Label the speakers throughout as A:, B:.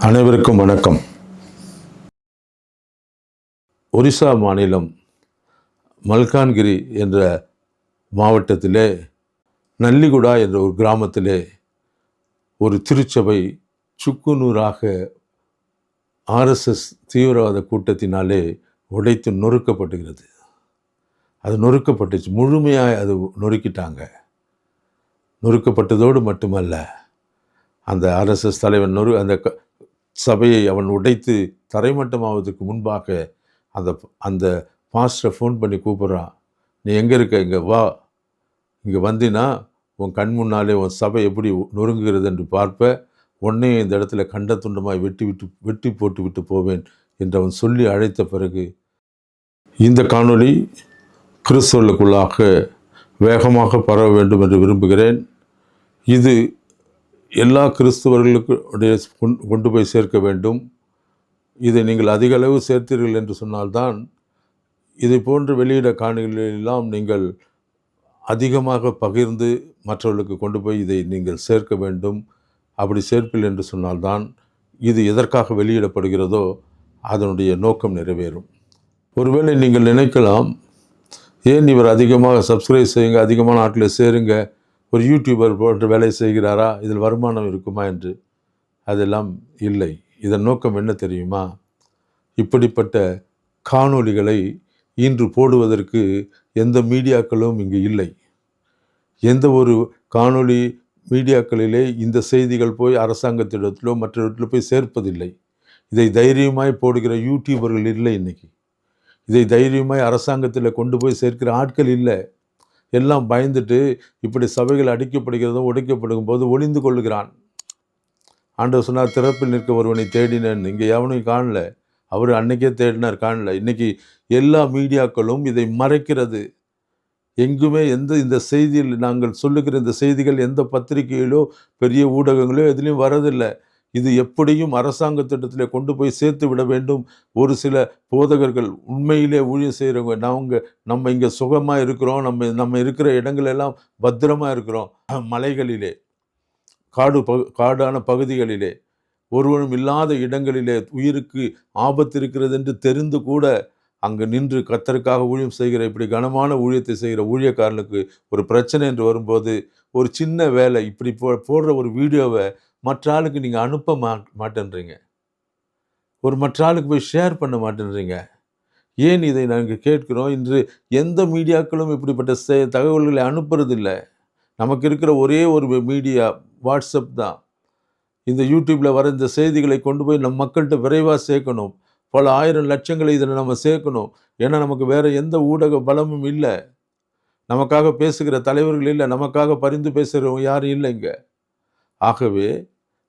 A: அனைவருக்கும் வணக்கம். ஒரிசா மாநிலம் மல்கான்கிரி என்ற மாவட்டத்திலே நல்லிகுடா என்ற ஒரு கிராமத்திலே ஒரு திருச்சபை சுக்குநூறாக ஆர்எஸ்எஸ் தீவிரவாத கூட்டத்தினாலே உடைத்து நொறுக்கப்படுகிறது அது நொறுக்கப்பட்டுச்சு. முழுமையாக அது நொறுக்கிட்டாங்க. நொறுக்கப்பட்டதோடு மட்டுமல்ல அந்த ஆர்எஸ்எஸ் தலைவன் நொறு அந்த க- சபையை அவன் உடைத்து தரைமட்டமாவதற்கு முன்பாக அந்த அந்த பாஸ்டரை ஃபோன் பண்ணி கூப்பிட்றான். நீ எங்கே இருக்க? இங்கே வா. இங்கே வந்தினா உன் கண் முன்னாலே உன் சபை எப்படி நொறுங்குகிறது என்று பார்ப்ப. உன்னையும் இந்த இடத்துல கண்ட துண்டமாய் வெட்டி விட்டு வெட்டி போட்டு விட்டு போவேன் என்று அவன் சொல்லி அழைத்த பிறகு இந்த காணொளி கிறிஸ்தவர்களுக்குள்ளாக வேகமாக பரவ வேண்டும் என்று விரும்புகிறேன். இது எல்லா கிறிஸ்துவர்களுக்கு கொண்டு- போய் சேர்க்க வேண்டும். இதை நீங்கள் அதிக அளவு சேர்த்தீர்கள் என்று சொன்னால்தான் இதை போன்ற வெளியிட காணிகளெல்லாம் நீங்கள் அதிகமாக பகிர்ந்து மற்றவர்களுக்கு கொண்டு போய் இதை நீங்கள் சேர்க்க வேண்டும். அப்படி சேர்ப்பில் என்று சொன்னால்தான் இது எதற்காக வெளியிடப்படுகிறதோ அதனுடைய நோக்கம் நிறைவேறும். ஒருவேளை நீங்கள் நினைக்கலாம் ஏன் இவர் அதிகமாக சப்ஸ்கிரைப் செய்யுங்க அதிகமான ஆட்களை சேருங்க ஒரு யூடியூபர் போன்ற வேலை செய்கிறாரா? இதில் வருமானம் இருக்குமா என்று? அதெல்லாம் இல்லை. இதன் நோக்கம் என்ன தெரியுமா? இப்படிப்பட்ட காணொளிகளை இன்று போடுவதற்கு எந்த மீடியாக்களும் இங்கு இல்லை. எந்த ஒரு காணொளி மீடியாக்களிலே இந்த செய்திகள் போய் அரசாங்கத்திடத்திலோ மற்ற இடத்திலோ போய் சேர்ப்பதில்லை. இதை தைரியமாய் போடுகிற யூடியூபர்கள் இல்லை இன்னைக்கு. இதை தைரியமாய் அரசாங்கத்தில் கொண்டு போய் சேர்க்கிற ஆட்கள் இல்லை. எல்லாம் பயந்துட்டு இப்படி சபைகள் அடிக்கப்படுகிறதும் உடைக்கப்படும் போது ஒளிந்து கொள்ளுகிறான். ஆண்டவர் சொன்னார் திறப்பில் நிற்க ஒருவனை தேடினேன். இங்கே எவனையும் காணல. அவர் அன்னைக்கே தேடினார் காணல. இன்னைக்கு எல்லா மீடியாக்களும் இதை மறைக்கிறது. எங்குமே எந்த இந்த செய்தியில் நாங்கள் சொல்லுகிற இந்த செய்திகள் எந்த பத்திரிகையிலோ பெரிய ஊடகங்களோ எதுலேயும் வரதில்லை. இது எப்படியும் அரசாங்க திட்டத்தில் கொண்டு போய் சேர்த்து விட வேண்டும். ஒரு சில போதகர்கள் உண்மையிலே ஊழியம் செய்கிறவங்க நாங்கள் நம்ம இங்கே சுகமாக இருக்கிறோம். நம்ம நம்ம இருக்கிற இடங்கள் எல்லாம் பத்திரமா இருக்கிறோம். மலைகளிலே காடு பகு காடான பகுதிகளிலே ஒருவனும் இல்லாத இடங்களிலே உயிருக்கு ஆபத்து இருக்கிறது என்று தெரிந்து கூட அங்கு நின்று கத்தருக்காக ஊழியம் செய்கிற இப்படி கனமான ஊழியத்தை செய்கிற ஊழியக்காரனுக்கு ஒரு பிரச்சனை என்று வரும்போது ஒரு சின்ன வேலை இப்படி போ போடுற ஒரு வீடியோவை மற்ற ஆளுக்கு நீங்கள் அனுப்ப மா மாட்டேன்றீங்க. ஒரு மற்ற ஆளுக்கு போய் ஷேர் பண்ண மாட்டேன்றீங்க. ஏன் இதை நாங்கள் கேட்கிறோம்? இன்று எந்த மீடியாக்களும் இப்படிப்பட்ட செ- தகவல்களை அனுப்புறதில்லை. நமக்கு இருக்கிற ஒரே ஒரு மீடியா வாட்ஸ்அப் தான். இந்த யூடியூப்பில் வர இந்த செய்திகளை கொண்டு போய் நம் மக்கள்கிட்ட விரைவாக சேர்க்கணும். பல ஆயிரம் லட்சங்களை இதில் நம்ம சேர்க்கணும். ஏன்னா நமக்கு வேறு எந்த ஊடக பலமும் இல்லை. நமக்காக பேசுகிற தலைவர்கள் இல்லை. நமக்காக பரிந்து பேசுகிறவங்க யாரும் இல்லை இங்கே. ஆகவே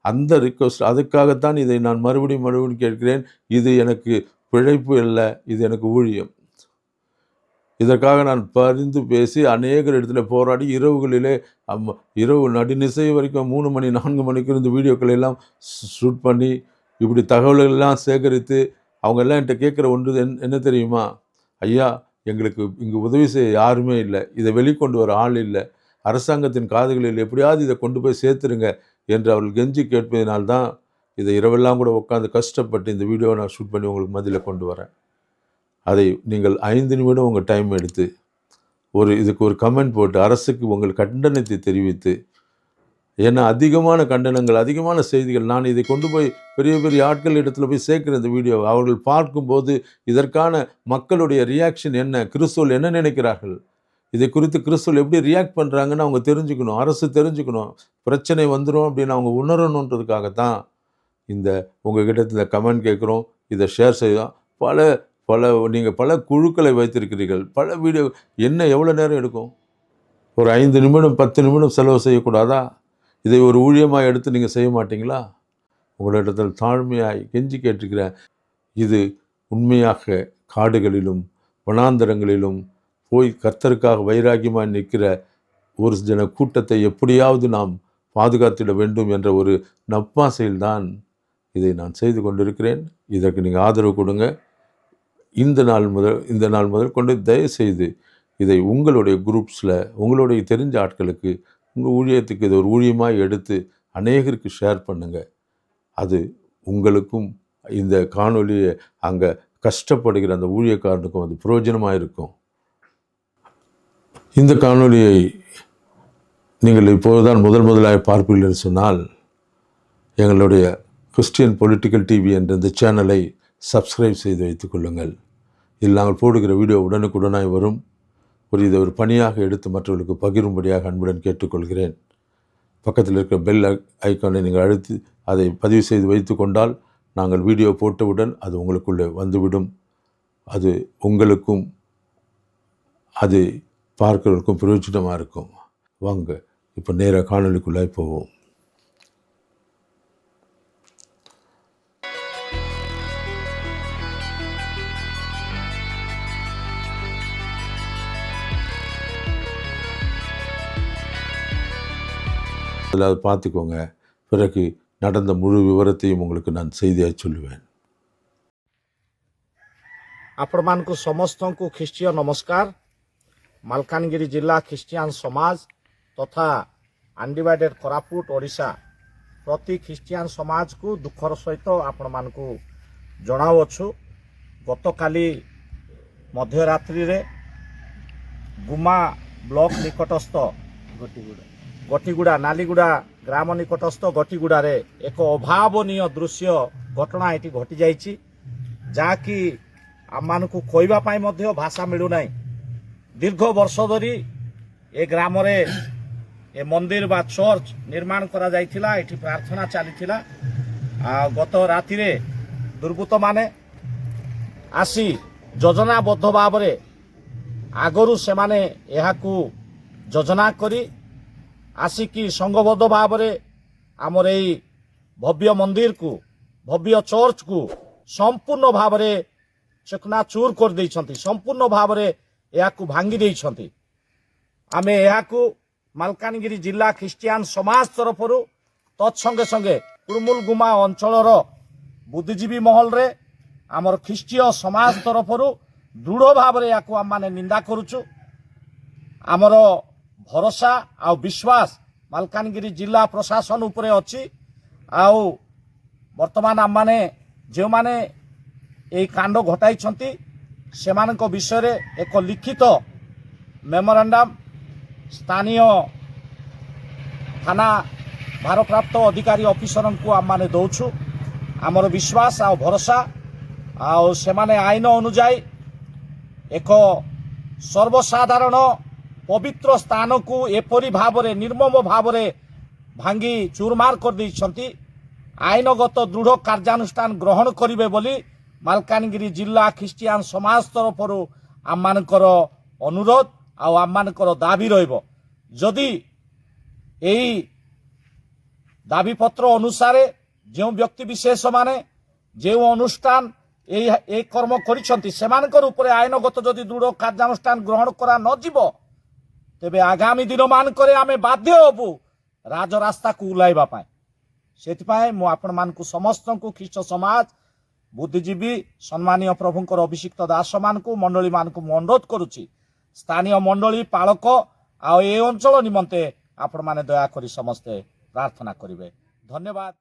A: அந்த ரிக்வஸ்ட் அதுக்காகத்தான் இதை நான் மறுபடியும் மறுபடியும் கேட்கிறேன். இது எனக்கு பிழைப்பு இல்லை இது எனக்கு ஊழியம். இதற்காக நான் பரிந்து பேசி அநேகர் இடத்துல போராடி இரவுகளிலே அம் இரவு நடுநிசை வரைக்கும் மூணு மணி நான்கு மணிக்கு இந்த வீடியோக்களை எல்லாம் ஷூட் பண்ணி இப்படி தகவல்கள் எல்லாம் சேகரித்து அவங்க எல்லாம் என்கிட்ட கேட்குற ஒன்று என் என்ன தெரியுமா? ஐயா எங்களுக்கு இங்கே உதவி செய்ய யாருமே இல்லை. இதை வெளிக்கொண்டு வர ஆள் இல்லை. அரசாங்கத்தின் காதுகளில் எப்படியாவது இதை கொண்டு போய் சேர்த்துருங்க என்று அவர்கள் கெஞ்சி கேட்பதினால்தான் இதை இரவெல்லாம் கூட உட்காந்து கஷ்டப்பட்டு இந்த வீடியோவை நான் ஷூட் பண்ணி உங்களுக்கு மதியில் கொண்டு வரேன். அதை நீங்கள் ஐந்து நிமிடம் உங்கள் டைம் எடுத்து ஒரு இதுக்கு ஒரு கமெண்ட் போட்டு அரசுக்கு உங்கள் கண்டனத்தை தெரிவித்து ஏன்னா அதிகமான கண்டனங்கள் அதிகமான செய்திகள் நான் இதை கொண்டு போய் பெரிய பெரிய ஆட்கள் இடத்துல போய் சேர்க்குற இந்த வீடியோ அவர்கள் பார்க்கும்போது இதற்கான மக்களுடைய ரியாக்ஷன் என்ன கிறிஸ்துவல் என்ன நினைக்கிறார்கள்? இதை குறித்து கிறிஸ்துவல் எப்படி ரியாக்ட் பண்ணுறாங்கன்னு அவங்க தெரிஞ்சுக்கணும். அரசு தெரிஞ்சுக்கணும். பிரச்சனை வந்துடும் அப்படின்னு அவங்க உணரணுன்றதுக்காகத்தான் இந்த உங்கள் கிட்ட இந்த கமெண்ட் கேட்குறோம். இதை ஷேர் செய்யலாம் பல பல நீங்கள் பல குழுக்களை வைத்திருக்கிறீர்கள். பல வீடியோ என்ன எவ்வளோ நேரம் எடுக்கும்? ஒரு ஐந்து நிமிடம் பத்து நிமிடம் செலவு செய்யக்கூடாதா? இதை ஒரு ஊழியமாக எடுத்து நீங்கள் செய்ய மாட்டீங்களா? உங்களிடத்தில் தாழ்மையாய் கெஞ்சி கேட்டிருக்கிறேன் இது உண்மையாக காடுகளிலும் வனாந்தரங்களிலும் போய் கர்த்தருக்காக வைராகியமாக நிற்கிற ஒரு ஜன கூட்டத்தை எப்படியாவது நாம் பாதுகாத்திட வேண்டும் என்ற ஒரு நப்பாசையில்தான் இதை நான் செய்து கொண்டிருக்கிறேன். இதற்கு நீங்கள் ஆதரவு கொடுங்க. இந்த நாள் முதல் இந்த நாள் முதல் கொண்டு தயவுசெய்து இதை உங்களுடைய குரூப்ஸில் உங்களுடைய தெரிஞ்ச ஆட்களுக்கு உங்கள் ஊழியத்துக்கு இதை ஒரு ஊழியமாக எடுத்து அநேகருக்கு ஷேர் பண்ணுங்கள் அது உங்களுக்கும் இந்த காணொலியை அங்கே கஷ்டப்படுகிற அந்த ஊழியக்காரனுக்கும் அது பிரயோஜனமாக இருக்கும் இந்த காணொலியை நீங்கள் இப்போதுதான் முதல் முதலாக பார்ப்பீர்கள் என்று சொன்னால் எங்களுடைய கிறிஸ்டியன் பொலிட்டிக்கல் டிவி என்ற இந்த சேனலை சப்ஸ்கிரைப் செய்து வைத்துக் கொள்ளுங்கள். இதில் நாங்கள் போடுகிற வீடியோ உடனுக்குடனாய் வரும். ஒரு இதை ஒரு பணியாக எடுத்து மற்றவர்களுக்கு பகிரும்படியாக அன்புடன் கேட்டுக்கொள்கிறேன். பக்கத்தில் இருக்கிற பெல் ஐக்கானை நீங்கள் அழுத்தி அதை பதிவு செய்து வைத்து கொண்டால் நாங்கள் வீடியோ போட்டவுடன் அது உங்களுக்குள்ளே வந்துவிடும். அது உங்களுக்கும் அது பார்க்கிறவருக்கும் பிரயோஜனமாக இருக்கும் வாங்க இப்போ நேராக காணொலிக்குள்ளே போவோம் அதில் அதை பார்த்துக்கோங்க பிறகு நடந்த முழு விவரத்தையும் உங்களுக்கு நான் செய்தியாக சொல்லுவேன்
B: ଆପଣମାନଙ୍କୁ ସମସ୍ତଙ୍କୁ ଖ୍ରୀଷ୍ଟୀୟ ନମସ୍କାର ମାଲକାନଗିରି ଜିଲ୍ଲା ଖ୍ରୀଷ୍ଟିଆନ ସମାଜ ତଥା ଆଣ୍ଡିଭାଇଡେଡ୍ କୋରାପୁଟ ଓଡ଼ିଶା ପ୍ରତି ଖ୍ରୀଷ୍ଟିଆନ ସମାଜକୁ ଦୁଃଖର ସହିତ ଆପଣମାନଙ୍କୁ ଜଣାଉଅଛୁ ଗତକାଲି ମଧ୍ୟରାତ୍ରିରେ ଗୁମା ବ୍ଲକ ନିକଟସ୍ଥ ଗଟିଗୁଡ଼ା ନାଲିଗୁଡ଼ା ଗ୍ରାମ ନିକଟସ୍ଥ ଗଟିଗୁଡ଼ାରେ ଏକ ଅଭାବନୀୟ ଦୃଶ୍ୟ ଘଟଣା ଏଠି ଘଟିଯାଇଛି ଯାହାକି ଆମମାନଙ୍କୁ କହିବା ପାଇଁ ମଧ୍ୟ ଭାଷା ମିଳୁନାହିଁ ଦୀର୍ଘ ବର୍ଷ ଧରି ଏ ଗ୍ରାମରେ ଏ ମନ୍ଦିର ବା ଚର୍ଚ୍ଚ ନିର୍ମାଣ କରାଯାଇଥିଲା ଏଠି ପ୍ରାର୍ଥନା ଚାଲିଥିଲା ଆଉ ଗତ ରାତିରେ ଦୁର୍ବୃତ୍ତମାନେ ଆସି ଯୋଜନାବଦ୍ଧ ଭାବରେ ଆଗରୁ ସେମାନେ ଏହାକୁ ଯୋଜନା କରି ଆସିକି ସଂଘବଦ୍ଧ ଭାବରେ ଆମର ଏଇ ଭବ୍ୟ ମନ୍ଦିରକୁ ଭବ୍ୟ ଚର୍ଚ୍ଚକୁ ସମ୍ପୂର୍ଣ୍ଣ ଭାବରେ ଚକନାଚୁର କରିଦେଇଛନ୍ତି ସମ୍ପୂର୍ଣ୍ଣ ଭାବରେ ଏହାକୁ ଭାଙ୍ଗି ଦେଇଛନ୍ତି ଆମେ ଏହାକୁ ମାଲକାନଗିରି ଜିଲ୍ଲା ଖ୍ରୀଷ୍ଟିଆନ ସମାଜ ତରଫରୁ ତତ୍ସଙ୍ଗେ ସଙ୍ଗେ କୁର୍ମୁଲ ଗୁମା ଅଞ୍ଚଳର ବୁଦ୍ଧିଜୀବୀ ମହଲରେ ଆମର ଖ୍ରୀଷ୍ଟୀୟ ସମାଜ ତରଫରୁ ଦୃଢ଼ ଭାବରେ ଏହାକୁ ଆମମାନେ ନିନ୍ଦା କରୁଛୁ ଆମର ଭରସା ଆଉ ବିଶ୍ୱାସ ମାଲକାନଗିରି ଜିଲ୍ଲା ପ୍ରଶାସନ ଉପରେ ଅଛି ଆଉ ବର୍ତ୍ତମାନ ଆମମାନେ ଯେଉଁମାନେ ଏହି କାଣ୍ଡ ଘଟାଇଛନ୍ତି ସେମାନଙ୍କ ବିଷୟରେ ଏକ ଲିଖିତ ମେମୋରାଣ୍ଡମ୍ ସ୍ଥାନୀୟ ଥାନା ଭାରପ୍ରାପ୍ତ ଅଧିକାରୀ ଅଫିସରଙ୍କୁ ଆମମାନେ ଦେଉଛୁ ଆମର ବିଶ୍ୱାସ ଆଉ ଭରସା ଆଉ ସେମାନେ ଆଇନ ଅନୁଯାୟୀ ଏକ ସର୍ବସାଧାରଣ ପବିତ୍ର ସ୍ଥାନକୁ ଏପରି ଭାବରେ ନିର୍ମମ ଭାବରେ ଭାଙ୍ଗି ଚୁରମାର କରିଦେଇଛନ୍ତି ଆଇନଗତ ଦୃଢ଼ କାର୍ଯ୍ୟାନୁଷ୍ଠାନ ଗ୍ରହଣ କରିବେ ବୋଲି ମାଲକାନଗିରି ଜିଲ୍ଲା ଖ୍ରୀଷ୍ଟିଆନ ସମାଜ ତରଫରୁ ଆମମାନଙ୍କର ଅନୁରୋଧ ଆଉ ଆମମାନଙ୍କର ଦାବି ରହିବ ଯଦି ଏହି ଦାବିପତ୍ର ଅନୁସାରେ ଯେଉଁ ବ୍ୟକ୍ତି ବିଶେଷମାନେ ଯେଉଁ ଅନୁଷ୍ଠାନ ଏହି ଏହି କର୍ମ କରିଛନ୍ତି ସେମାନଙ୍କର ଉପରେ ଆଇନଗତ ଯଦି ଦୃଢ଼ କାର୍ଯ୍ୟାନୁଷ୍ଠାନ ଗ୍ରହଣ କରା ନଯିବ ତେବେ ଆଗାମୀ ଦିନମାନଙ୍କରେ ଆମେ ବାଧ୍ୟ ହେବୁ ରାଜରାସ୍ତାକୁ ଓହ୍ଲାଇବା ପାଇଁ ସେଥିପାଇଁ ମୁଁ ଆପଣମାନଙ୍କୁ ସମସ୍ତଙ୍କୁ ଖ୍ରୀଷ୍ଟ ସମାଜ ବୁଦ୍ଧିଜୀବୀ ସମ୍ମାନୀୟ ପ୍ରଭୁଙ୍କର ଅଭିଷିକ୍ତ ଦାସମାନଙ୍କୁ ମଣ୍ଡଳୀମାନଙ୍କୁ ମୁଁ ଅନୁରୋଧ କରୁଛି ସ୍ଥାନୀୟ ମଣ୍ଡଳୀ ପାଳକ ଆଉ ଏ ଅଞ୍ଚଳ ନିମନ୍ତେ ଆପଣମାନେ ଦୟାକରି ସମସ୍ତେ ପ୍ରାର୍ଥନା କରିବେ ଧନ୍ୟବାଦ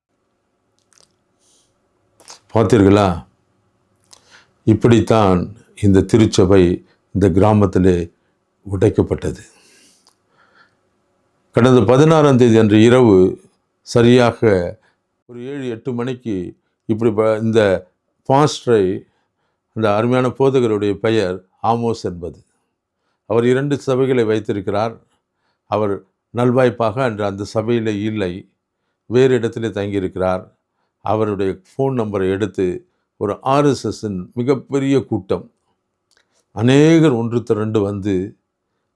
A: பார்த்தீர்களா இப்படித்தான் இந்த திருச்சபை இந்த கிராமத்திலே உடைக்கப்பட்டது கடந்த பதினாறாம் தேதி அன்று இரவு சரியாக ஒரு ஏழு எட்டு மணிக்கு இப்படி ப- இந்த பாஸ்டரை அந்த அருமையான போதகருடைய பெயர் ஆமோஸ் என்பது. அவர் இரண்டு சபைகளை வைத்திருக்கிறார். அவர் நல்வாய்ப்பாக அன்று அந்த சபையில் இல்லை வேறு இடத்திலே தங்கியிருக்கிறார். அவருடைய ஃபோன் நம்பரை எடுத்து ஒரு ஆர்எஸ்எஸ்ஸின் மிகப்பெரிய கூட்டம். அநேகர் ஒன்று திரண்டு வந்து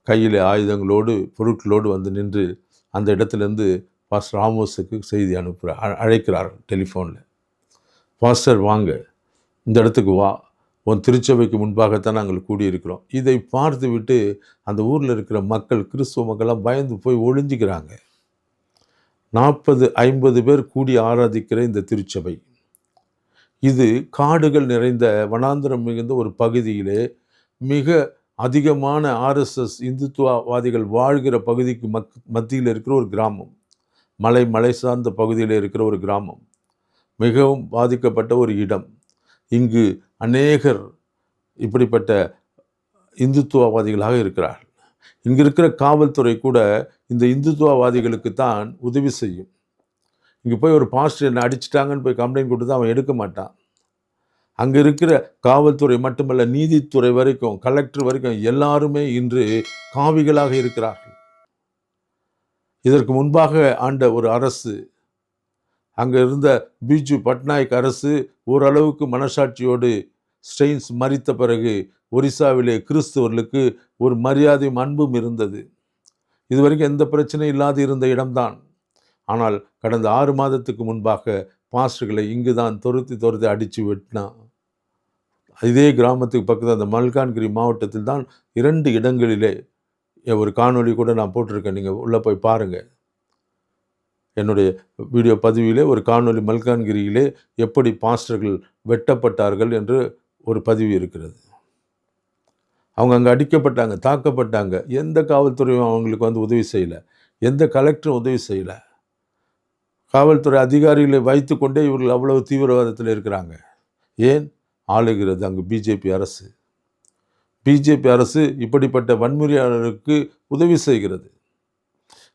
A: கையில் ஆயுதங்களோடு பொருட்களோடு வந்து நின்று அந்த இடத்துலேருந்து பாஸ்டர் ஆமோஸுக்கு செய்தி அனுப்புகிறார் அழைக்கிறார் டெலிஃபோனில். பாஸ்டர் வாங்க. இந்த இடத்துக்கு வா. உன் திருச்சபைக்கு முன்பாகத்தான் நாங்கள் கூடியிருக்கிறோம். இதை பார்த்து விட்டு அந்த ஊரில் இருக்கிற மக்கள் கிறிஸ்துவ மக்கள்லாம் பயந்து போய் ஒழிஞ்சிக்கிறாங்க நாற்பது ஐம்பது பேர் கூடி ஆராதிக்கிற இந்த திருச்சபை. இது காடுகள் நிறைந்த வனாந்திரம் மிகுந்த ஒரு பகுதியிலே மிக அதிகமான ஆர்எஸ்எஸ் இந்துத்துவவாதிகள் வாழ்கிற பகுதிக்கு மக் மத்தியில் இருக்கிற ஒரு கிராமம். மலை மலை சார்ந்த பகுதியில் இருக்கிற ஒரு கிராமம். மிகவும் பாதிக்கப்பட்ட ஒரு இடம். இங்கு அநேகர் இப்படிப்பட்ட இந்துத்துவவாதிகளாக இருக்கிறார். இங்கு இருக்கிற காவல்துறை கூட இந்த இந்துத்துவவாதிகளுக்கு தான் உதவி செய்யும். இங்கே போய் ஒரு பாஸ்டர் என்னை அடிச்சிட்டாங்கன்னு போய் கம்ப்ளைண்ட் கொடுத்து அவன் எடுக்க மாட்டான். அங்கே இருக்கிற காவல்துறை மட்டுமல்ல நீதித்துறை வரைக்கும் கலெக்டர் வரைக்கும் எல்லாருமே இன்று காவிகளாக இருக்கிறார்கள். இதற்கு முன்பாக ஆண்ட ஒரு அரசு அங்கே இருந்த பிஜு பட்நாயக் அரசு ஓரளவுக்கு மனசாட்சியோடு ஸ்டெயின்ஸ் மறித்த பிறகு ஒரிசாவிலே கிறிஸ்துவர்களுக்கு ஒரு மரியாதையும் அன்பும் இருந்தது. இதுவரைக்கும் எந்த பிரச்சனையும் இல்லாது இருந்த இடம்தான். ஆனால் கடந்த ஆறு மாதத்துக்கு முன்பாக பாஸ்டர்களை இங்கு தான் துரத்தி துரத்தி அடித்து வெட்டினான் இதே கிராமத்துக்கு பக்கத்தில் அந்த மல்கான்கிரி மாவட்டத்தில் தான் இரண்டு இடங்களிலே ஒரு காணொளி கூட நான் போட்டிருக்கேன். நீங்கள் உள்ளே போய் பாருங்கள் என்னுடைய வீடியோ பதிவிலே ஒரு காணொலி மல்கான்கிரியிலே எப்படி பாஸ்டர்கள் வெட்டப்பட்டார்கள் என்று ஒரு பதிவு இருக்கிறது. அவங்க அங்கே அடிக்கப்பட்டாங்க தாக்கப்பட்டாங்க. எந்த காவல்துறையும் அவங்களுக்கு வந்து உதவி செய்யலை. எந்த கலெக்டரும் உதவி செய்யலை. காவல்துறை அதிகாரிகளை வைத்து கொண்டே இவர்கள் அவ்வளவு தீவிரவாதத்தில் இருக்கிறாங்க. ஏன்? ஆளுகிறது அங்கு பிஜேபி அரசு. பிஜேபி அரசு இப்படிப்பட்ட வன்முறையாளருக்கு உதவி செய்கிறது.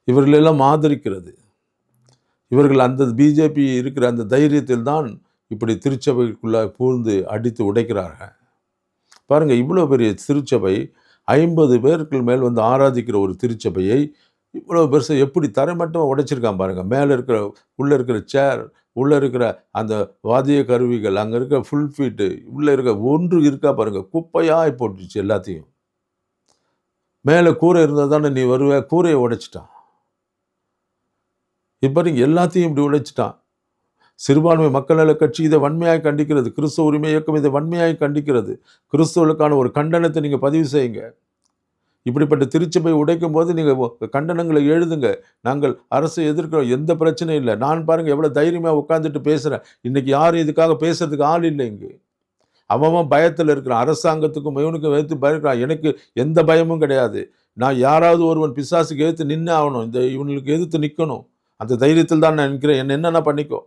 A: இவர்களெல்லாம் ஆதரிக்கிறது. இவர்கள் அந்த பிஜேபி இருக்கிற அந்த தைரியத்தில் தான் இப்படி திருச்சபைக்குள்ளே பூந்து அடித்து உடைக்கிறார்கள். பாருங்கள் இவ்வளோ பெரிய திருச்சபை ஐம்பது பேருக்கு மேல் வந்து ஆராதிக்கிற ஒரு திருச்சபையை இவ்வளோ பெருசு எப்படி தரைமட்டமாக உடைச்சிருக்கான் பாருங்கள் மேலே இருக்கிற உள்ளே இருக்கிற சேர் உள்ளே இருக்கிற அந்த வாதிய கருவிகள் அங்கே இருக்கிற ஃபுல் ஃபீட்டு உள்ளே இருக்க ஒன்று இருக்கா பாருங்கள் குப்பையாக போட்டுச்சு எல்லாத்தையும். மேலே கூரை இருந்தால் தானே நீ வருவ கூரையை உடைச்சிட்டான். இப்போ நீங்கள் எல்லாத்தையும் இப்படி உடைச்சிட்டான். சிறுபான்மை மக்கள் நல கட்சி இதை வன்மையாக கண்டிக்கிறது. கிறிஸ்தவ உரிமை இயக்கம் இதை வன்மையாக கண்டிக்கிறது. கிறிஸ்தவர்களுக்கான ஒரு கண்டனத்தை நீங்கள் பதிவு செய்யுங்க. இப்படிப்பட்ட திருச்சபை உடைக்கும் போது நீங்கள் கண்டனங்களை எழுதுங்க. நாங்கள் அரசை எதிர்க்கிறோம். எந்த பிரச்சனையும் இல்லை. நான் பாருங்கள் எவ்வளோ தைரியமாக உட்காந்துட்டு பேசுகிறேன் இன்றைக்கி யாரும் இதுக்காக பேசுகிறதுக்கு ஆள் இல்லை இங்கே. அவன் பயத்தில் இருக்கிறான். அரசாங்கத்துக்கும் இவனுக்கும் வைத்து பயக்கிறான் எனக்கு எந்த பயமும் கிடையாது. நான் யாராவது ஒருவன் பிசாசுக்கு எதிர்த்து நின்று ஆகணும். இந்த இவனுக்கு எதிர்த்து நிற்கணும் அந்த தைரியத்தில் தான் நான் நிற்கிறேன். என்ன என்னென்ன பண்ணிக்கோ?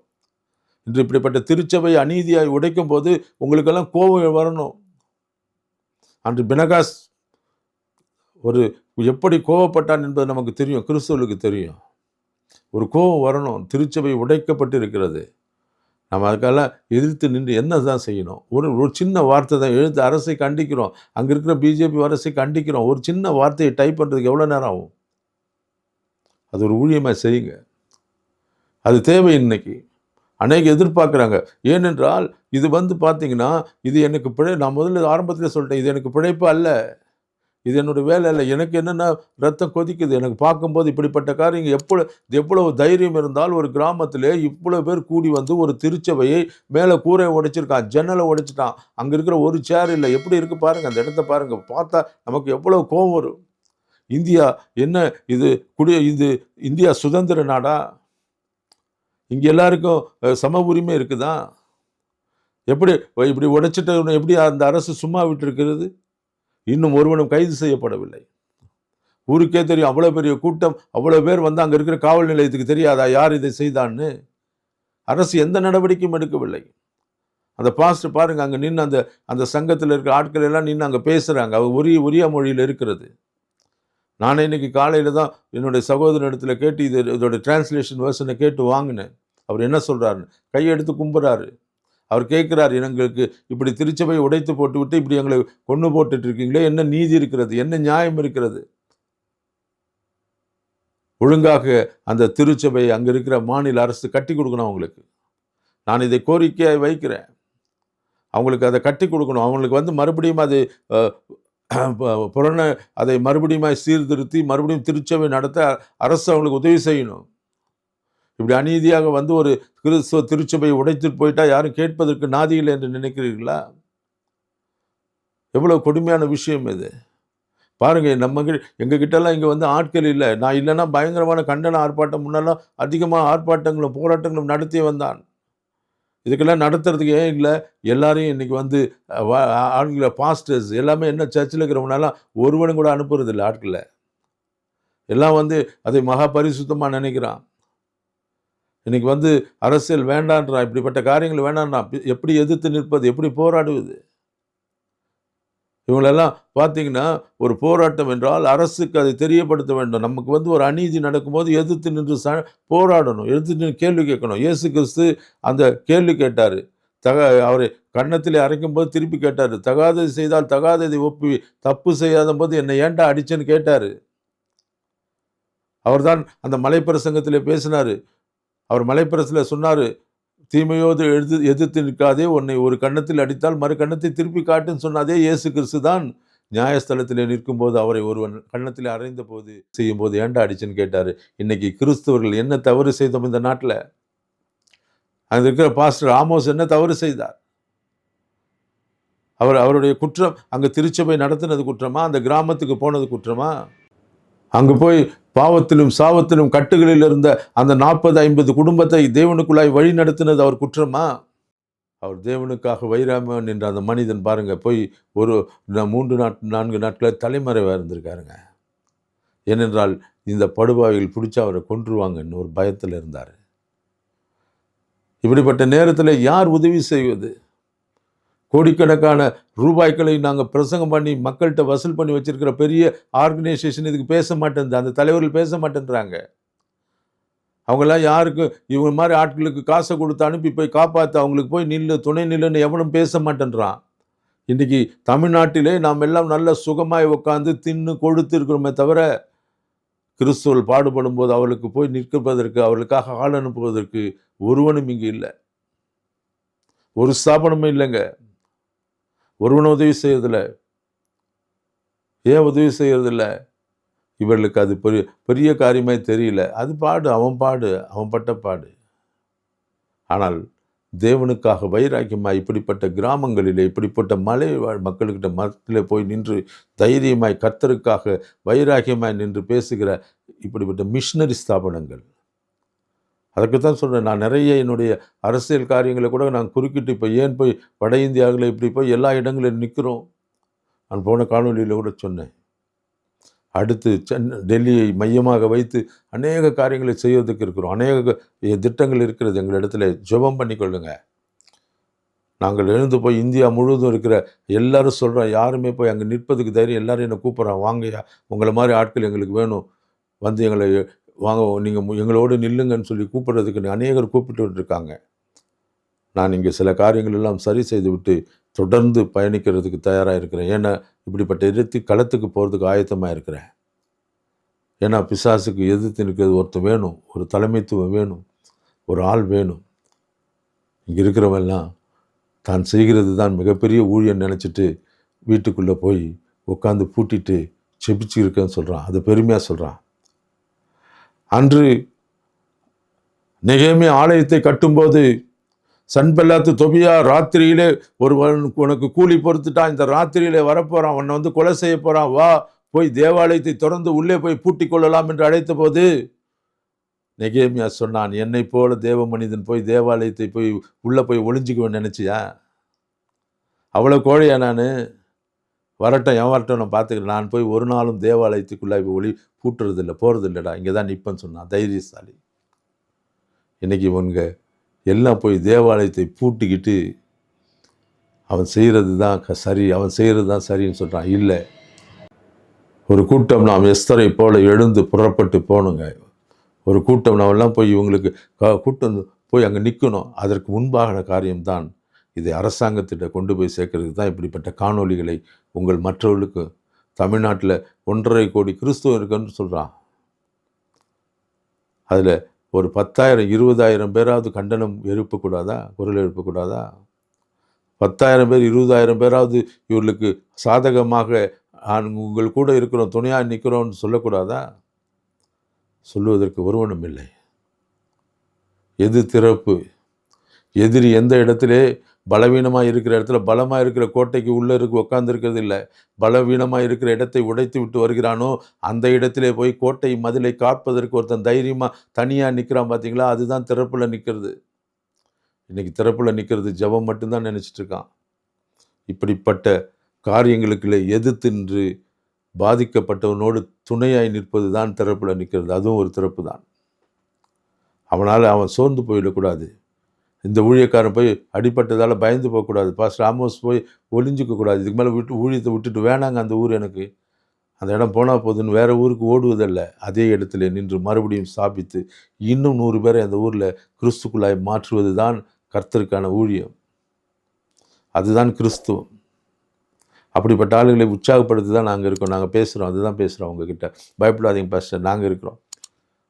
A: இன்று இப்படிப்பட்ட திருச்சபை அநீதியாய் உடைக்கும் போது உங்களுக்கெல்லாம் கோபம் வரணும். அன்று பினகாஸ் ஒரு எப்படி கோவப்பட்டான் என்பது நமக்கு தெரியும். கிறிஸ்துவலுக்கு தெரியும். ஒரு கோபம் வரணும். திருச்சபை உடைக்கப்பட்டு இருக்கிறது நம்ம அதுக்கெல்லாம் எதிர்த்து நின்று என்ன தான் செய்யணும்? ஒரு ஒரு சின்ன வார்த்தை தான் எழுத்து அரசை கண்டிக்கிறோம். அங்கே இருக்கிற பிஜேபி அரசை கண்டிக்கிறோம். ஒரு சின்ன வார்த்தையை டைப் பண்ணுறதுக்கு எவ்வளோ நேரம் ஆகும்? அது ஒரு ஊழியமாக செய்யுங்க. அது தேவை இன்னைக்கு. அநேக எதிர்பார்க்குறாங்க. ஏனென்றால் இது வந்து பார்த்தீங்கன்னா இது எனக்கு பிழை நான் முதல்ல ஆரம்பத்தில் சொல்லிட்டேன் இது எனக்கு பிழைப்பு அல்ல. இது என்னோடய வேலை இல்லை எனக்கு என்னென்ன ரத்தம் கொதிக்குது? எனக்கு பார்க்கும்போது இப்படிப்பட்ட காரியம் எப்பொழுது எவ்வளவு தைரியம் இருந்தால் ஒரு கிராமத்தில் இவ்வளோ பேர் கூடி வந்து ஒரு திருச்சபையை மேலே கூரை உடைச்சிருக்கான் ஜன்னலை உடைச்சிட்டான். அங்கே இருக்கிற ஒரு சேர் இல்லை. எப்படி இருக்குது பாருங்கள் அந்த இடத்த பாருங்கள் பார்த்தா நமக்கு எவ்வளவு கோவம் வரும். இந்தியா என்ன இது குடிய இது இந்தியா சுதந்திர நாடா? இங்கே எல்லாருக்கும் சம உரிமை இருக்குதா? எப்படி இப்படி உடைச்சிட்ட எப்படி அந்த அரசு சும்மா விட்டுருக்கிறது? இன்னும் ஒருவனும் கைது செய்யப்படவில்லை. ஊருக்கே தெரியும் அவ்வளோ பெரிய கூட்டம் அவ்வளோ பேர் வந்து அங்கே இருக்கிற காவல் நிலையத்துக்கு தெரியாதா யார் இதை செய்தான்னு? அரசு எந்த நடவடிக்கையும் எடுக்கவில்லை. அந்த பாஸ்ட் பாருங்கள் அங்கே நின்று அந்த அந்த சங்கத்தில் இருக்கிற ஆட்கள் எல்லாம் நின்று அங்கே பேசுகிறாங்க அவர் உரிய உரிய மொழியில் இருக்கிறது. நானே இன்னைக்கு காலையில் தான் என்னுடைய சகோதரனிடத்தில் கேட்டு இது இதோட டிரான்ஸ்லேஷன் வேர்ஷனை கேட்டு வாங்கினேன். அவர் என்ன சொல்கிறாருன்னு கையெடுத்து கும்புறாரு. அவர் கேட்குறாரு எங்களுக்கு இப்படி திருச்சபை உடைத்து போட்டுவிட்டு இப்படி எங்களை கொண்டு போட்டுட்டு இருக்கீங்களே என்ன நீதி இருக்கிறது? என்ன நியாயம் இருக்கிறது? ஒழுங்காக அந்த திருச்சபை அங்கே இருக்கிற மாநில அரசு கட்டி கொடுக்கணும் அவங்களுக்கு. நான் இதை கோரிக்கையாக வைக்கிறேன். அவங்களுக்கு அதை கட்டி கொடுக்கணும். அவங்களுக்கு வந்து மறுபடியும் அது புறண அதை மறுபடியும் சீர்திருத்தி மறுபடியும் திருச்சபை நடத்த அரசு அவங்களுக்கு உதவி செய்யணும். இப்படி அநீதியாக வந்து ஒரு கிறிஸ்துவ திருச்சபையை உடைத்துட்டு போயிட்டா யாரும் கேட்பதற்கு நாதி இல்லை என்று நினைக்கிறீர்களா? எவ்வளோ கொடுமையான விஷயம் இது. பாருங்க நம்ம கி- எங்க கிட்டலாம் இங்கே வந்து ஆட்கள் இல்லை. நான் இல்லைன்னா பயங்கரமான கண்டன ஆர்ப்பாட்டம் முன்னெல்லாம் அதிகமாக ஆர்ப்பாட்டங்களும் போராட்டங்களும் நடத்தி வந்தான். இதுக்கெல்லாம் நடத்துறதுக்கு ஏன் இல்லை? எல்லாரையும் இன்றைக்கி வந்து அஹ், ஆண்கள பாஸ்டர்ஸ் எல்லாமே என்ன சர்ச்சில் இருக்கிறவனாலாம் ஒருவனும் கூட அனுப்புறதில்லை ஆட்களை. எல்லாம் வந்து அதை மகா பரிசுத்தமாக நினைக்கிறான். இன்றைக்கி வந்து அரசியல் வேண்டான்றான் இப்படிப்பட்ட காரியங்கள் வேண்டான்றான் எப்படி எதிர்த்து நிற்பது எப்படி போராடுவது? இவங்களெல்லாம் பார்த்தீங்கன்னா ஒரு போராட்டம் என்றால் அரசுக்கு அதை தெரியப்படுத்த வேண்டும். நமக்கு வந்து ஒரு அநீதி நடக்கும்போது எதிர்த்து நின்று ச போராடணும் எதிர்த்து நின்று கேள்வி கேட்கணும். இயேசு கிறிஸ்து அந்த கேள்வி கேட்டார். தக அவரை கன்னத்திலே அரைக்கும்போது திருப்பி கேட்டார். தகாததை செய்தால் தகாததை ஒப்பி தப்பு செய்யாத போது என்னை ஏன்டா அடிச்சேன்னு கேட்டார். அவர்தான் அந்த மலைப்பிரசங்கத்திலே பேசினார். அவர் மலைப்பிரசில் சொன்னார் தீமையோடு எழுது எதிர்த்து நிற்காதே உன்னை ஒரு கன்னத்தில் அடித்தால் மறு கன்னத்தை திருப்பி காட்டுன்னு சொன்னாதே இயேசு கிறிஸ்து தான் நியாயஸ்தலத்தில் நிற்கும்போது அவரை ஒருவன் கன்னத்தில் அறைந்த போது செய்யும் போது ஏன்டா அடிச்சுன்னு கேட்டார். இன்னைக்கு கிறிஸ்தவர்கள் என்ன தவறு செய்தோம் இந்த நாட்டில்? அங்கே இருக்கிற பாஸ்டர் ஆமோஸ் என்ன தவறு செய்தார்? அவர் அவருடைய குற்றம் அங்கே திருச்சபை நடத்தினது குற்றமா? அந்த கிராமத்துக்கு போனது குற்றமா? அங்கு போய் பாவத்திலும் சாவத்திலும் கட்டுகளில் இருந்த அந்த நாற்பது ஐம்பது குடும்பத்தை தேவனுக்குள்ளாய் வழி நடத்தினது அவர் குற்றமா? அவர் தேவனுக்காக வைராமன் என்ற அந்த மனிதன் பாருங்கள் போய் ஒரு மூன்று நாட் நான்கு நாட்களில் தலைமறைவாக இருந்திருக்காருங்க. ஏனென்றால் இந்த படுபாவிகள் பிடிச்சி அவரை கொன்றுவாங்கன்னு ஒரு பயத்தில் இருந்தார். இப்படிப்பட்ட நேரத்தில் யார் உதவி செய்வது? கோடிக்கணக்கான ரூபாய்களை நாங்கள் பிரசங்கம் பண்ணி மக்கள்கிட்ட வசூல் பண்ணி வச்சுருக்கிற பெரிய ஆர்கனைசேஷன் இதுக்கு பேச மாட்டேங்குது அந்த தலைவர்கள் பேச மாட்டேன்றாங்க. அவங்களாம் யாருக்கு இவங்க மாதிரி ஆட்களுக்கு காசை கொடுத்து அனுப்பி போய் காப்பாற்று அவங்களுக்கு போய் நில்லு துணை நில்லுன்னு எவனும் பேச மாட்டேன்றான். இன்றைக்கி தமிழ்நாட்டிலே நாம் எல்லாம் நல்ல சுகமாய் உட்காந்து தின்னு கொழுத்து இருக்கிறோமே தவிர கிறிஸ்துவல் பாடுபடும் போது அவர்களுக்கு போய் நிற்கப்பதற்கு அவர்களுக்காக ஆள் அனுப்புவதற்கு ஒருவனும் இங்கே இல்லை. ஒரு ஸ்தாபனமும் இல்லைங்க. ஒருவன் உதவி செய்யறதில்ல. ஏன் உதவி செய்யறதில்ல? இவர்களுக்கு அது பெரிய பெரிய காரியமாக தெரியல. அது பாடு அவன் பாடு அவன் பட்ட பாடு. ஆனால் தேவனுக்காக வைராக்கியமாய் இப்படிப்பட்ட கிராமங்களிலே இப்படிப்பட்ட மலை வாழ் மக்கள்கிட்ட மரத்தில் போய் நின்று தைரியமாய் கர்த்தருக்காக வைராக்கியமாய் நின்று பேசுகிற இப்படிப்பட்ட மிஷினரி ஸ்தாபனங்கள். அதுக்கு தான் சொல்கிறேன் நான் நிறைய என்னுடைய அரசியல் காரியங்களை கூட நான் குறுக்கிட்டு இப்போ ஏன் போய் வட இந்தியாவில் இப்படி போய் எல்லா இடங்களிலும் நிற்கிறோம்? நான் போன காணொலியில் கூட சொன்னேன். அடுத்து சென்னை டெல்லியை மையமாக வைத்து அநேக காரியங்களை செய்வதற்கு இருக்கிறோம். அநேக திட்டங்கள் இருக்கிறது எங்கள் இடத்துல. ஜெபம் பண்ணிக்கொள்ளுங்க நாங்கள் எழுந்து போய் இந்தியா முழுவதும் இருக்கிற எல்லாரும் சொல்கிறோம் யாருமே போய் அங்கே நிற்பதுக்கு தைரியம் எல்லோரும் என்னை கூப்பிட்றான் வாங்கய்யா உங்களை மாதிரி ஆட்கள் எங்களுக்கு வேணும். வந்து எங்களை வாங்க நீங்கள் எங்களோடு நில்லுங்கன்னு சொல்லி கூப்பிடுறதுக்கு அநேகர் கூப்பிட்டு இருக்காங்க நான் இங்கே சில காரியங்கள் எல்லாம் சரி செய்து விட்டு தொடர்ந்து பயணிக்கிறதுக்கு தயாராக இருக்கிறேன். ஏன்னா இப்படிப்பட்ட இடத்து களத்துக்கு போகிறதுக்கு ஆயத்தமாக இருக்கிறேன். ஏன்னா பிசாசுக்கு எதிர்த்து நிற்கிறது ஒருத்தர் வேணும் ஒரு தலைமைத்துவம் வேணும் ஒரு ஆள் வேணும். இங்கே இருக்கிறவெல்லாம் தான் செய்கிறது தான் மிகப்பெரிய ஊழியன் நினச்சிட்டு வீட்டுக்குள்ளே போய் உட்காந்து பூட்டிட்டு செபிச்சு இருக்கேன்னு சொல்கிறான் அது பெருமையாக சொல்கிறான் அன்று நெகேமியா ஆலயத்தை கட்டும்போது சன்பெல்லாத்து தொபியா ராத்திரியிலே ஒருவன் உனக்கு கூலி பொறுத்துட்டான் இந்த ராத்திரியிலே வரப்போகிறான் உன்னை வந்து கொலை செய்ய போகிறான் வா போய் தேவாலயத்தை திறந்து உள்ளே போய் பூட்டிக் கொள்ளலாம் என்று அழைத்த போது நெகேமியா சொன்னான் என்னை போல தேவ மனிதன் போய் தேவாலயத்தை போய் உள்ளே போய் ஒளிஞ்சிக்குவேன் நினச்சியா? அவ்வளோ கோழையா நான்? வரட்டும் என் வரட்டும் நான் பார்த்துக்கிறேன் நான் போய் ஒரு நாளும் தேவாலயத்துக்குள்ளாய் போய் ஒளி போகிறது இல்லைடா இங்கே தான் நிற்பேன்னு சொன்னான். தைரியசாலி. இன்றைக்கி இவனுங்க எல்லாம் போய் தேவாலயத்தை பூட்டிக்கிட்டு அவன் செய்கிறது தான் க- சரி அவன் செய்கிறது தான் சரின்னு சொல்கிறான் இல்லை. ஒரு கூட்டம் நாம் எஸ்தரை போல எழுந்து புறப்பட்டு போகணுங்க ஒரு கூட்டம் நாமெல்லாம் போய் இவங்களுக்கு கூட்டம் போய் அங்கே நிற்கணும் அதற்கு முன்பான காரியம்தான் இதை அரசாங்கத்திட்ட கொண்டு போய் சேர்க்கறதுக்கு தான் இப்படிப்பட்ட காணொளிகளை உங்கள் மற்றவர்களுக்கு தமிழ்நாட்டில் ஒன்றரை கோடி கிறிஸ்துவம் இருக்குன்னு சொல்கிறான் அதில் ஒரு பத்தாயிரம் இருபதாயிரம் பேராவது கண்டனம் எழுப்பக்கூடாதா? குரல் எழுப்பக்கூடாதா? பத்தாயிரம் பேர் இருபதாயிரம் பேராவது இவர்களுக்கு சாதகமாக நான் உங்கள் கூட இருக்கிறோம் துணையாக நிற்கிறோம்னு சொல்லக்கூடாதா? சொல்லுவதற்கு ஒருவனும் இல்லை. எது திறப்பு எதிரி எந்த இடத்திலே பலவீனமாக இருக்கிற இடத்துல பலமாக இருக்கிற கோட்டைக்கு உள்ளே இருக்கு உட்காந்துருக்கிறது இல்லை. பலவீனமாக இருக்கிற இடத்தை உடைத்து விட்டு வருகிறானோ அந்த இடத்திலே போய் கோட்டை மதிலை காப்பதற்கு ஒருத்தன் தைரியமாக தனியாக நிற்கிறான் பார்த்தீங்களா? அதுதான் திறப்பில் நிற்கிறது இன்றைக்கி திறப்பில் நிற்கிறது ஜெபம் மட்டும்தான் நினச்சிட்ருக்கான் இப்படிப்பட்ட காரியங்களுக்குள்ளே எதிர்த்தின்று பாதிக்கப்பட்டவனோடு துணையாய் நிற்பது தான் திறப்பில் நிற்கிறது அதுவும் ஒரு திறப்பு தான் அவனால் அவன் சோர்ந்து போயிடக்கூடாது. இந்த ஊழியக்காரன் போய் அடிப்பட்டதால் பயந்து போகக்கூடாது பாஸ் ராமோஸ் போய் ஒளிஞ்சிக்கக்கூடாது இதுக்கு மேலே விட்டு ஊழியத்தை விட்டுட்டு வேணாங்க அந்த ஊர் எனக்கு. அந்த இடம் போனால் போதுன்னு வேறு ஊருக்கு ஓடுவதல்ல. அதே இடத்துல நின்று மறுபடியும் ஸ்தாபித்து இன்னும் நூறு பேரை அந்த ஊரில் கிறிஸ்துக்குள்ளாய் மாற்றுவது தான் கர்த்தருக்கான ஊழியம். அதுதான் கிறிஸ்துவம். அப்படிப்பட்ட ஆளுகளை உற்சாகப்படுத்தி தான் நாங்கள் இருக்கோம். நாங்கள் பேசுகிறோம் அதுதான் பேசுகிறோம் உங்ககிட்ட. பயப்படாதீங்க பாஸ்டர். நாங்கள் இருக்கிறோம்.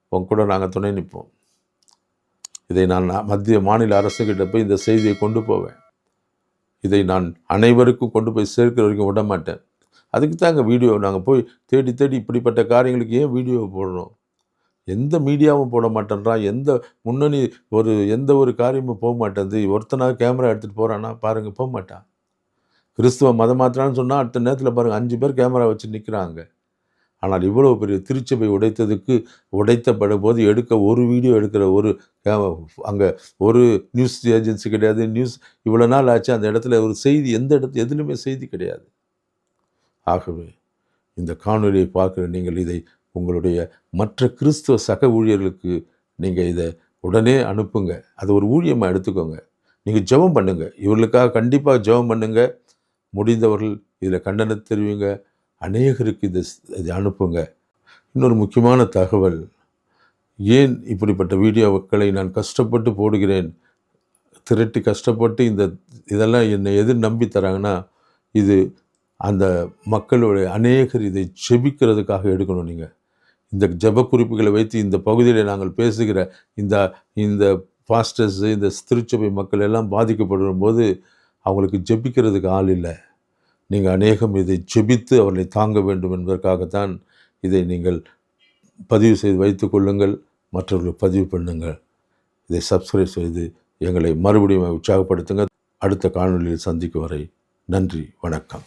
A: உங்க கூட நாங்கள் துணை நிற்போம். இதை நான் மத்திய மாநில அரசுகிட்ட போய் இந்த செய்தியை கொண்டு போவேன். இதை நான் அனைவருக்கும் கொண்டு போய் சேர்க்கிற வரைக்கும் விட மாட்டேன். அதுக்கு தாங்க வீடியோ நாங்கள் போய் தேடி தேடி இப்படிப்பட்ட காரியங்களுக்கு ஏன் வீடியோ போடணும் எந்த மீடியாவும் போட மாட்டேன்றான் எந்த முன்னணி ஒரு எந்த ஒரு காரியமும் போக மாட்டேங்குது ஒருத்தனாக கேமரா எடுத்துகிட்டு போகிறான்னா பாருங்கள் போக மாட்டான் கிறிஸ்துவ மதம் மாத்திரான்னு சொன்னால் அடுத்த நேரத்தில் பாருங்கள் அஞ்சு பேர் கேமரா வச்சு நிற்கிறாங்க ஆனால் இவ்வளோ பெரிய திருச்சபை உடைத்ததுக்கு உடைத்தப்படும் போது எடுக்க ஒரு வீடியோ எடுக்கிற ஒரு அங்கே ஒரு நியூஸ் ஏஜென்சி கிடையாது நியூஸ் இவ்வளோ நாள் ஆச்சு அந்த இடத்துல ஒரு செய்தி எந்த இடத்துல எதுலையுமே செய்தி கிடையாது. ஆகவே இந்த காணொலியை பார்க்குற நீங்கள் இதை உங்களுடைய மற்ற கிறிஸ்துவ சக ஊழியர்களுக்கு நீங்கள் இதை உடனே அனுப்புங்க. அது ஒரு ஊழியமாக எடுத்துக்கோங்க. நீங்கள் ஜெபம் பண்ணுங்கள் இவர்களுக்காக கண்டிப்பாக ஜெபம் பண்ணுங்கள் முடிந்தவர்கள் இதில் கண்டனம் தெரிவிங்க. அநேகருக்கு இதை இதை அனுப்புங்க. இன்னொரு முக்கியமான தகவல் ஏன் இப்படிப்பட்ட வீடியோக்களை நான் கஷ்டப்பட்டு போடுகிறேன்? திரட்டி கஷ்டப்பட்டு இந்த இதெல்லாம் என்னை எதிர் நம்பி தராங்கன்னா இது அந்த மக்களுடைய அநேகர் இதை செபிக்கிறதுக்காக எடுக்கணும் நீங்கள் இந்த ஜெப குறிப்புகளை வைத்து இந்த பகுதியில் நாங்கள் பேசுகிற இந்த இந்த பாஸ்டர்ஸு இந்த திருச்சபை மக்கள் எல்லாம் பாதிக்கப்படும் போது அவங்களுக்கு ஜெபிக்கிறதுக்கு ஆள் இல்லை. நீங்கள் அநேகம் இதை ஜெபித்து அவர்களை தாங்க வேண்டும் என்பதற்காகத்தான் இதை நீங்கள் பதிவு செய்து வைத்து கொள்ளுங்கள் மற்றவர்களுக்கு பதிவு பண்ணுங்கள். இதை சப்ஸ்கிரைப் செய்து எங்களை மறுபடியும் உற்சாகப்படுத்துங்க அடுத்த காணொலியில் சந்திக்கும் வரை நன்றி வணக்கம்.